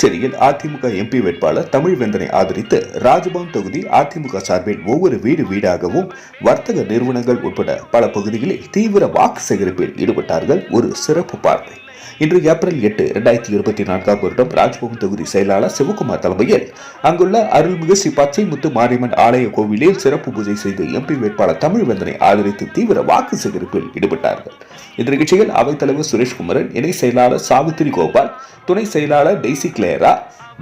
புதுச்சேரியில் அதிமுக எம்பி வேட்பாளர் தமிழ்வேந்தனை ஆதரித்து ராஜபவன் தொகுதி அதிமுக சார்பில் ஒவ்வொரு வீடு வீடாகவும் வர்த்தக நிறுவனங்கள் உட்பட பல பகுதிகளில் தீவிர வாக்கு சேகரிப்பில் ஈடுபட்டார்கள் ஒரு சிறப்பு பார்வை. இன்று ஏப்ரல் எட்டு இரண்டாயிரத்தி இருபத்தி நான்காம் வருடம் ராஜ்பவன் தொகுதி செயலாளர் சிவகுமார் தலைமையில் அங்குள்ள அருள்மிகு ஸ்ரீ பச்சை முத்து மாரியம்மன் ஆலய கோவிலில் சிறப்பு பூஜை செய்து எம்பி வேட்பாளர் தமிழ்வேந்தனை ஆதரித்து தீவிர வாக்கு சேகரிப்பில் ஈடுபட்டார்கள். இந்த நிகழ்ச்சியில் அவைத்தலைவர் சுரேஷ்குமரன் இணை செயலாளர் சாவித்திரி கோபால் துணை செயலாளர் டெய்சி கிளேரா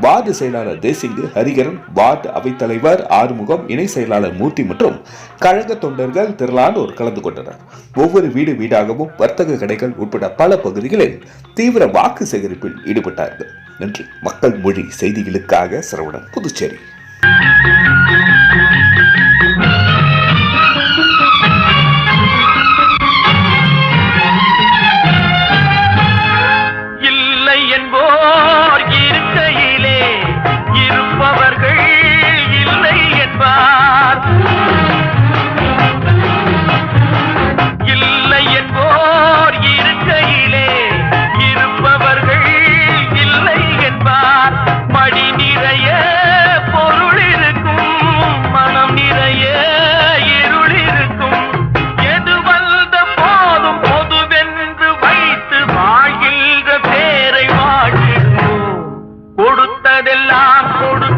வார்டு செயலாளர் தேசிங்கு ஹரிகரன் வார்டு அவைத்தலைவர் ஆறுமுகம் இணை செயலாளர் மூர்த்தி மற்றும் கழக தொண்டர்கள் திரளானோர் கலந்து கொண்டனர். ஒவ்வொரு வீடு வீடாகவும் வர்த்தக கடைகள் உட்பட பல பகுதிகளில் தீவிர வாக்கு சேகரிப்பில் ஈடுபட்டார்கள் நன்றி மக்கள் மொழி செய்திகளுக்காக சரவணன் புதுச்சேரி. கொடுத்ததெல்லாம் கொடு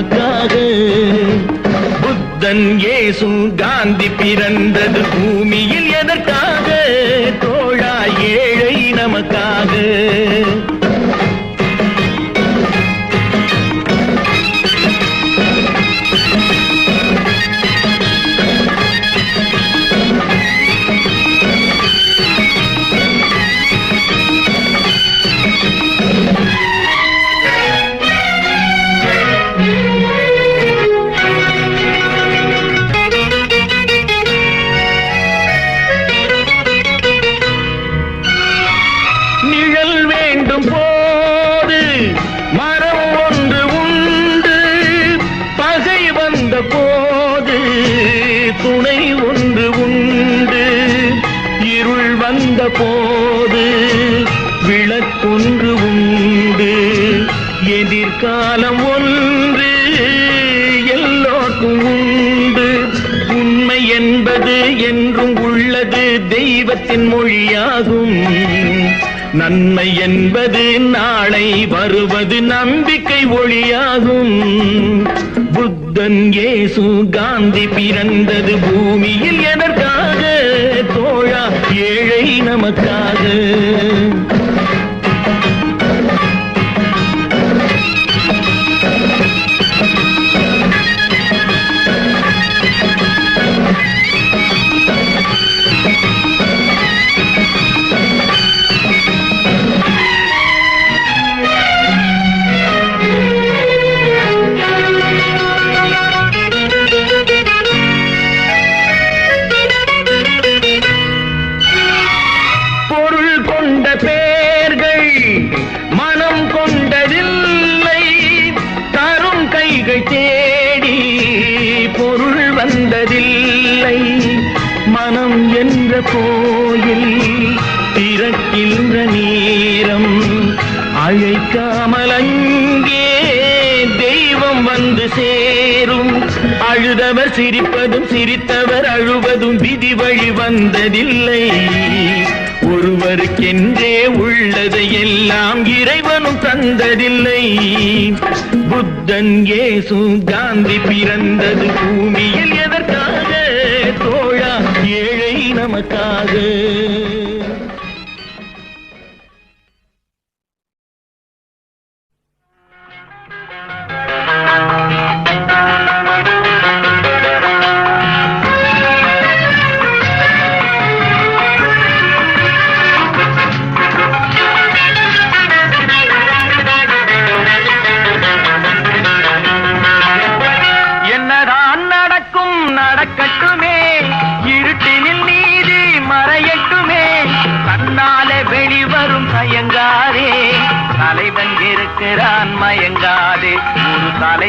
நமக்காக புத்தன் ஏசும் காந்தி பிறந்தது பூமியில் எதற்காக? துணை ஒன்று உண்டு. இருள் வந்த போது விளக்கொன்று உண்டு. எதிர்காலம் ஒன்று எல்லோருக்கும் உண்டு. உண்மை என்பது என்றும் உள்ளது தெய்வத்தின் மொழியாகும். நன்மை என்பது நாளை வருவது நம்பிக்கை ஒளியாகும். புத்தன் இயேசு காந்தி பிறந்தது பூமியில் எதற்கு கோயில் திறக்கின்ற நேரம். அழைக்காமல் அங்கே தெய்வம் வந்து சேரும். அழுதவர் சிரிப்பதும் சிரித்தவர் அழுவதும் விதி வழி வந்ததில்லை. ஒருவருக்கென்றே உள்ளதை எல்லாம் இறைவனும் தந்ததில்லை. புத்தன் ஏசு காந்தி பிறந்தது பூமியில் ஏழை நடக்கும் நடக்கட்டுமே. மயங்காதே ஒரு தலை